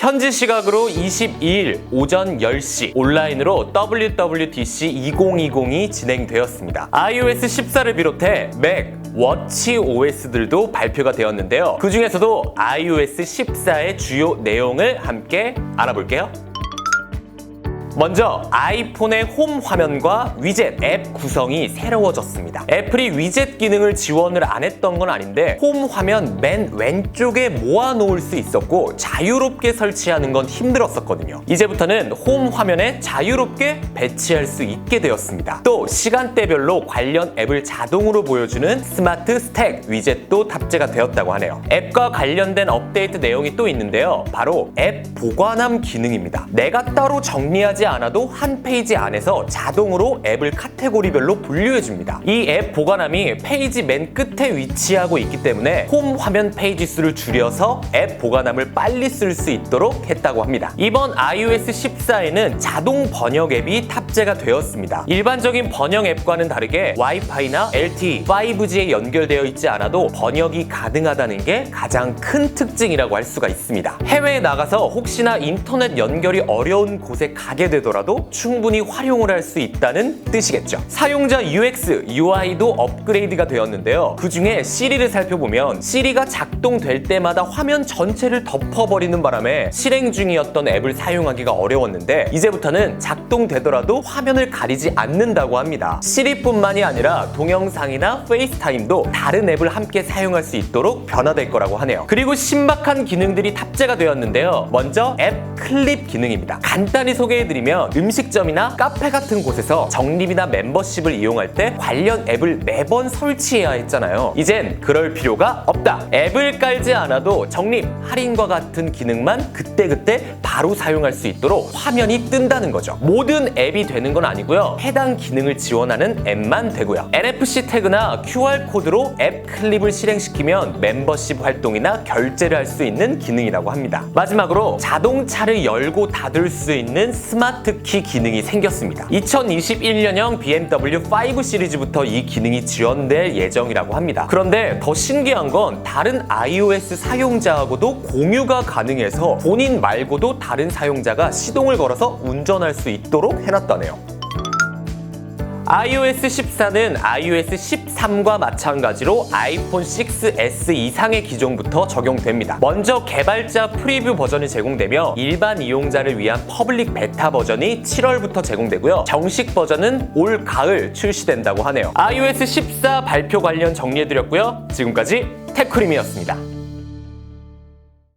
현지 시각으로 22일 오전 10시 온라인으로 WWDC 2020이 진행되었습니다. iOS 14를 비롯해 맥, 워치 OS들도 발표가 되었는데요. 그 중에서도 iOS 14의 주요 내용을 함께 알아볼게요. 먼저 아이폰의 홈 화면과 위젯 앱 구성이 새로워졌습니다. 애플이 위젯 기능을 지원을 안 했던 건 아닌데 홈 화면 맨 왼쪽에 모아 놓을 수 있었고 자유롭게 설치하는 건 힘들었었거든요. 이제부터는 홈 화면에 자유롭게 배치할 수 있게 되었습니다. 또 시간대별로 관련 앱을 자동으로 보여주는 스마트 스택 위젯도 탑재가 되었다고 하네요. 앱과 관련된 업데이트 내용이 또 있는데요. 바로 앱 보관함 기능입니다. 내가 따로 정리하지 않아도 한 페이지 안에서 자동으로 앱을 카테고리별로 분류해 줍니다. 이 앱 보관함이 페이지 맨 끝에 위치하고 있기 때문에 홈 화면 페이지 수를 줄여서 앱 보관함을 빨리 쓸 수 있도록 했다고 합니다. 이번 iOS 14에는 자동 번역 앱이 탑재가 되었습니다. 일반적인 번역 앱과는 다르게 와이파이나 LTE, 5G에 연결되어 있지 않아도 번역이 가능하다는 게 가장 큰 특징이라고 할 수가 있습니다. 해외에 나가서 혹시나 인터넷 연결이 어려운 곳에 가게 되더라도 충분히 활용을 할 수 있다는 뜻이겠죠. 사용자 UX, UI도 업그레이드가 되었는데요. 그 중에 시리를 살펴보면 시리가 작동될 때마다 화면 전체를 덮어버리는 바람에 실행 중이었던 앱을 사용하기가 어려웠는데 이제부터는 작동되더라도 화면을 가리지 않는다고 합니다. 시리뿐만이 아니라 동영상이나 페이스타임도 다른 앱을 함께 사용할 수 있도록 변화될 거라고 하네요. 그리고 신박한 기능들이 탑재가 되었는데요. 먼저 앱 클립 기능입니다. 간단히 소개해드리면 음식점이나 카페 같은 곳에서 적립이나 멤버십을 이용할 때 관련 앱을 매번 설치해야 했잖아요. 이젠 그럴 필요가 없다. 앱을 깔지 않아도 적립, 할인과 같은 기능만 그때그때 바로 사용할 수 있도록 화면이 뜬다는 거죠. 모든 앱이 되는 건 아니고요. 해당 기능을 지원하는 앱만 되고요. NFC 태그나 QR 코드로 앱 클립을 실행시키면 멤버십 활동이나 결제를 할 수 있는 기능이라고 합니다. 마지막으로 자동차를 열고 닫을 수 있는 스마트 키 기능이 생겼습니다. 2021년형 BMW 5 시리즈부터 이 기능이 지원될 예정이라고 합니다. 그런데 더 신기한 건 다른 iOS 사용자하고도 공유가 가능해서 본인 말고도 다른 사용자가 시동을 걸어서 운전할 수 있도록 해놨다네요. iOS 14는 iOS 13과 마찬가지로 아이폰 6S 이상의 기종부터 적용됩니다. 먼저 개발자 프리뷰 버전이 제공되며 일반 이용자를 위한 퍼블릭 베타 버전이 7월부터 제공되고요. 정식 버전은 올 가을 출시된다고 하네요. iOS 14 발표 관련 정리해드렸고요. 지금까지 테크림이었습니다.